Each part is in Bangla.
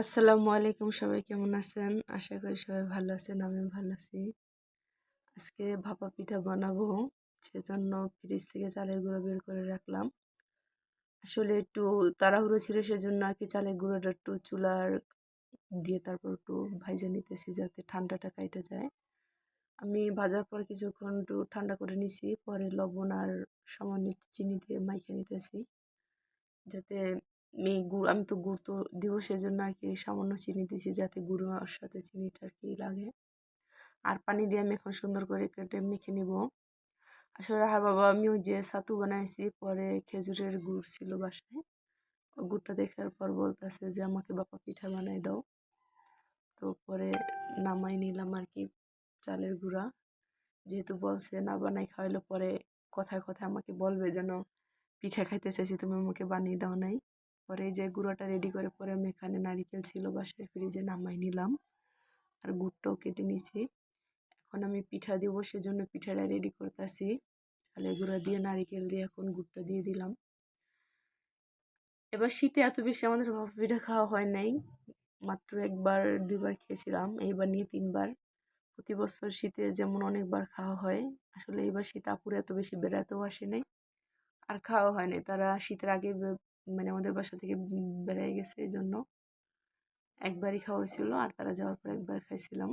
আসসালামু আলাইকুম সবাই, কেমন আছেন? আশা করি সবাই ভালো আছেন, আমিও ভালো আছি। আজকে ভাপা পিঠা বানাবো, সেজন্য ফ্রিজ থেকে চালের গুঁড়ো বের করে রাখলাম। আসলে একটু তাড়াহুড়ো ছিল, সেজন্য আর কি চালের গুঁড়োটা একটু চুলার দিয়ে তারপর একটু ভাইজে নিতেছি যাতে ঠান্ডাটা কাইটে যায়। আমি ভাজার পর কিছুক্ষণ একটু ঠান্ডা করে নিছি, পরে লবণ আর সামান্য চিনি দিয়ে মাইখে নিতেছি, যাতে আমি গুড় আমি তো গুড় তো দিব সেজন্য আর কি সামান্য চিনি দিয়েছি যাতে গুঁড়োর সাথে চিনিটা আর কি লাগে। আর পানি দিয়ে আমি এখন সুন্দর করে কেটে মেখে নিব। আসলে আর বাবা, আমি ওই যে ছাতু বানাইছি, পরে খেজুরের গুড় ছিল বাসায়। গুড়টা দেখার পর বলতেছে যে, আমাকে বাবা পিঠা বানাই দাও। তো পরে নামাই নিলাম আর কি চালের গুঁড়া। যেহেতু বলছে না বানাই খাওয়াইলো পরে কথায় কথায় আমাকে বলবে যেন, পিঠা খাইতে চাইছি, তুমি আমাকে বানিয়ে দাও নাই। পরে যে গুঁড়োটা রেডি করে পরে আমি এখানে নারিকেল ছিল বা বাসায় ফ্রিজে নামাই নিলাম। আর গুড়টাও কেটে নিছি। এখন আমি পিঠা দিব, সেজন্য পিঠাটা রেডি করতেছি। চালের গুঁড়া দিয়ে, নারিকেল দিয়ে এখন গুড়টা দিয়ে দিলাম। এবার শীতে এত বেশি আমাদের ভাপা পিঠা খাওয়া হয় নাই। মাত্র একবার, দুইবার খেয়েছিলাম, এইবার নিয়ে তিনবার। প্রতি বছর শীতে যেমন অনেকবার খাওয়া হয়, আসলে এইবার শীত আপুর এত বেশি বেড়াতেও আসে নাই। আর খাওয়া হয় নাই, তারা শীতের আগে মানে আমাদের বাসা থেকে বেড়ে গেছে এই জন্য একবারই খাওয়া হয়েছিল আর তারা যাওয়ার পর একবার খাইছিলাম।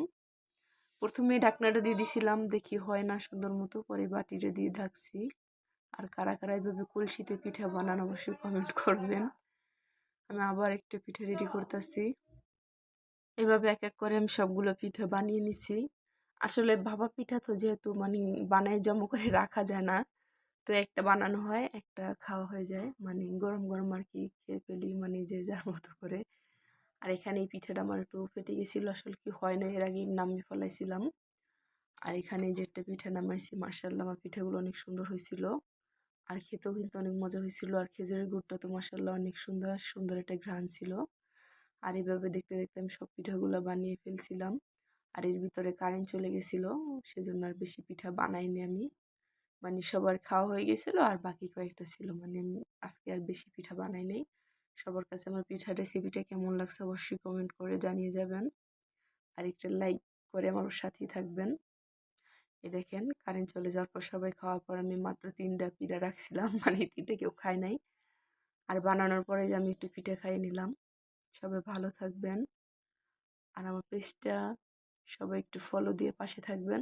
প্রথমে ঢাকনাটা দিয়ে দিছিলাম, দেখি হয় না সুন্দর মতো, পরে বাটিটা দিয়ে ঢাকছি। আর কারা কারা এভাবে কলসিতে পিঠা বানান অবশ্যই কমেন্ট করবেন। আমি আবার একটা পিঠা রেডি করতেছি। এভাবে এক এক করে আমি সবগুলো পিঠা বানিয়ে নিছি। আসলে ভাপা পিঠা তো যেহেতু মানে বানায় জমা করে রাখা যায় না। তো একটা বানানো হয়, একটা খাওয়া হয়ে যায়। মানে গরম গরম আর কি খেয়ে ফেলি মানে যে যার মতো করে। আর এখানে এই পিঠাটা আমার একটু ফেটে গেছিল, আসলে কি হয় না, এর আগে নামিয়ে ফেলাইছিলাম। আর এখানে যেটা পিঠা নামাইছি মার্শাল্লাহ আমার পিঠাগুলো অনেক সুন্দর হয়েছিল আর খেতেও কিন্তু অনেক মজা হয়েছিল আর খেজুরের গুড়টা তো মার্শাল্লাহ অনেক সুন্দর সুন্দর একটা ঘ্রাণ ছিল। আর এইভাবে দেখতে দেখতে আমি সব পিঠাগুলো বানিয়ে ফেলছিলাম। আর এর ভিতরে কারেন্ট চলে গেছিল, সেজন্য আর বেশি পিঠা বানাইনি আমি। মানে সবার খাওয়া হয়ে গেছিল আর বাকি কয়েকটা ছিল। মানে আমি আজকে আর বেশি পিঠা বানাই নাই। সবার কাছে আমার পিঠা রেসিপিটা কেমন লাগছে অবশ্যই কমেন্ট করে জানিয়ে যাবেন। আর একটা লাইক করে আমার সাথেই থাকবেন। এ দেখেন কারেন্ট চলে যাওয়ার পর সবাই খাওয়ার পর আমি মাত্র তিনটা পিঠা রাখছিলাম। মানে তিনটা কেউ খায় নাই। আর বানানোর পরে যে আমি একটু পিঠে খাইয়ে নিলাম। সবাই ভালো থাকবেন। আর আমার পেজটা সবাই একটু ফলো দিয়ে পাশে থাকবেন।